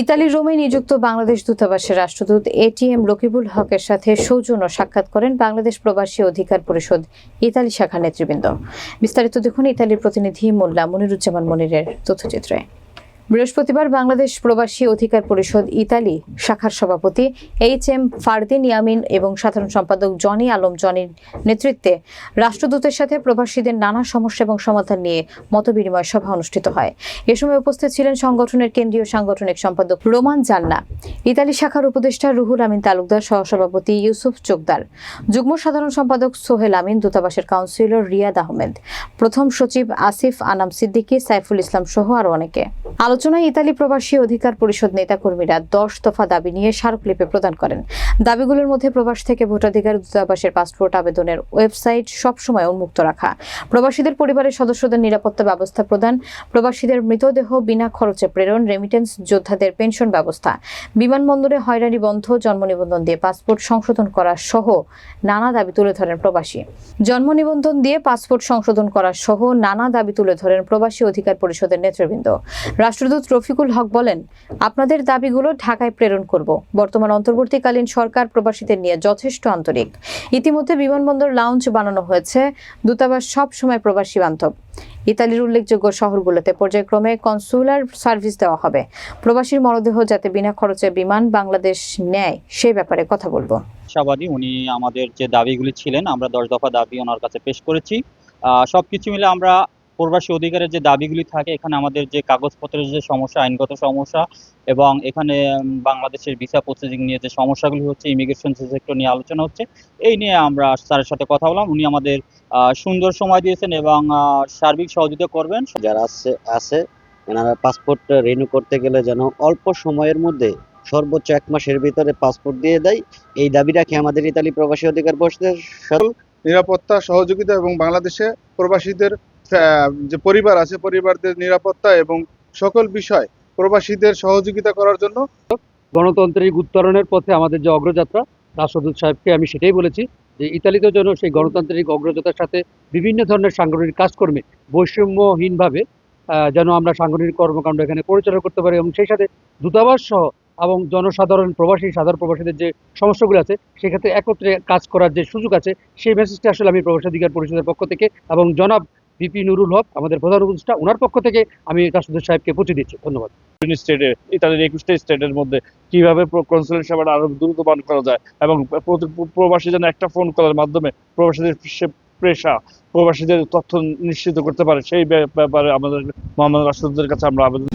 ইতালির রোমে নিযুক্ত বাংলাদেশ দূতাবাসের রাষ্ট্রদূত এটিএম রকিবুল হকের সাথে সৌজন্য সাক্ষাৎ করেন বাংলাদেশ প্রবাসী অধিকার পরিষদ ইতালি শাখা নেতৃবৃন্দ। বিস্তারিত দেখুন ইতালির প্রতিনিধি মোল্লা মনিরুজ্জামান মনিরের তথ্যচিত্রে। বৃহস্পতিবার বাংলাদেশ প্রবাসী অধিকার পরিষদ ইতালি শাখার সভাপতি এইচ এম ফারদিন ইয়ামিন এবং সাধারণ সম্পাদক জনি আলম জনির নেতৃত্বে রাষ্ট্রদূতের সাথে প্রবাসীদের নানা সমস্যা এবং সমাধান নিয়ে মতবিনিময় সভা অনুষ্ঠিত হয়। এ সময় উপস্থিত ছিলেন সংগঠনের কেন্দ্রীয় সাংগঠনিক সম্পাদক রোমান জান্না, ইতালি শাখার উপদেষ্টা রুহুল আমিন তালুকদার, সহসভাপতি ইউসুফ চোকদার, যুগ্ম সাধারণ সম্পাদক সোহেল আমিন, দূতাবাসের কাউন্সিলর রিয়াদ আহমেদ, প্রথম সচিব আসিফ আনাম সিদ্দিকী, সাইফুল ইসলাম সহ আরও অনেকে। আলোচনায় ইতালি প্রবাসী অধিকার পরিষদ নেতাকর্মীরা দশ দফা দাবি নিয়ে স্মারকলিপি প্রদান করেন। দাবিগুলোর মধ্যে প্রবাস থেকে ভোটাধিকার, দূতাবাসের পাসপোর্ট আবেদনের ওয়েবসাইট সবসময় উন্মুক্ত রাখা। প্রবাসীদের পরিবারের সদস্যদের নিরাপত্তা ব্যবস্থা প্রদান, প্রবাসীদের মৃতদেহ বিনা খরচে প্রেরণ রেমিটেন্স যোদ্ধাদের পেনশন ব্যবস্থা, বিমানবন্দরে হয়রানি বন্ধ, জন্ম নিবন্ধন দিয়ে পাসপোর্ট সংশোধন করা সহ নানা দাবি তুলে ধরেন প্রবাসী। জন্ম নিবন্ধন দিয়ে পাসপোর্ট সংশোধন করা সহ নানা দাবি তুলে ধরেন প্রবাসী অধিকার পরিষদের নেতৃবৃন্দ। রাষ্ট্রদূত রফিকুল হক বলেন আপনাদের দাবিগুলো ঢাকায় প্রেরণ করব। বর্তমান অন্তর্বর্তীকালীন সরকার প্রবাসীদের নিয়ে যথেষ্ট আন্তরিক। ইতিমধ্যে বিমানবন্দর লাউঞ্জ বানানো হয়েছে। দূতাবাস সব সময় প্রবাসী বান্ধব। ইতালির উল্লেখযোগ্য শহরগুলোতে পর্যায়ক্রমে কনসুলার সার্ভিস দেওয়া হবে। প্রবাসীর মরদেহ যাতে বিনা খরচে বিমান বাংলাদেশ নেয় সে ব্যাপারে কথা বলব। আশাবাদী উনি আমাদের যে দাবিগুলি ছিলেন আমরা দশ দফা দাবি ওনার কাছে পেশ করেছি। আহ, সবকিছু মিলে আমরা প্রবাসী অধিকারের যে দাবিগুলি থাকে এখানে আমাদের যে কাগজপত্রের যে সমস্যা আইনগত সমস্যা এবং এখানে বাংলাদেশের ভিসা প্রসেসিং নিয়ে যে সমস্যাগুলি হচ্ছে ইমিগ্রেশন সেক্টর নিয়ে আলোচনা হচ্ছে এই নিয়ে আমরা স্যারের সাথে কথা বললাম। উনি আমাদের সুন্দর সময় দিয়েছেন এবং সার্বিক সহযোগিতা করবেন। যারা আছে আছে এনারা পাসপোর্ট রিনিউ করতে গেলে যেন অল্প সময়ের মধ্যে সর্বোচ্চ এক মাসের ভিতরে পাসপোর্ট দিয়ে দেয় এই দাবি রাখে আমাদের ইতালি প্রবাসী অধিকার পরিষদের নিরাপত্তা সহযোগিতা এবং বাংলাদেশে প্রবাসীদের যে পরিবার আছে, পরিবারদের নিরাপত্তা এবং সকল বিষয় প্রবাসীদের সহযোগিতা করার জন্য গণতান্ত্রিক উত্তরণের পথে আমাদের যে অগ্রযাত্রা রাষ্ট্রদূত সাহেবকে আমি সেটাই বলেছি যে ইতালিতে যেন সেই গণতান্ত্রিক অগ্রযাত্রার সাথে বিভিন্ন ধরনের সাংগঠনিক কাজকর্মে বৈষম্যহীনভাবে যেন আমরা সাংগঠনিক কর্মকাণ্ড এখানে পরিচালনা করতে পারি এবং সেই সাথে দূতাবাস সহ এবং জনসাধারণ, প্রবাসী, সাধারণ প্রবাসীদের যে সমস্যাগুলো আছে, সেক্ষেত্রে একত্রে কাজ করার যে সুযোগ আছে, সেই মেসেজটা আসলে আমি প্রবাসী অধিকার পরিষদের পক্ষ থেকে এবং জনাব বিপি নুরুল হক, আমাদের প্রধান উপদেষ্টা ওনার পক্ষ থেকে আমি রাষ্ট্রদূত সাহেবকে পৌঁছে দিচ্ছি। ধন্যবাদ। একুশটা স্টেটের মধ্যে কীভাবে কনসুলেট সেবাটা আরও দ্রুত বান করা যায় এবং প্রবাসী যেন একটা ফোন কলের মাধ্যমে প্রবাসীদের পেশা প্রবাসীদের তথ্য নিশ্চিত করতে পারে, সেই ব্যাপারে আমাদের মোহাম্মদ রাষ্ট্রদূতের কাছে আমরা আবেদন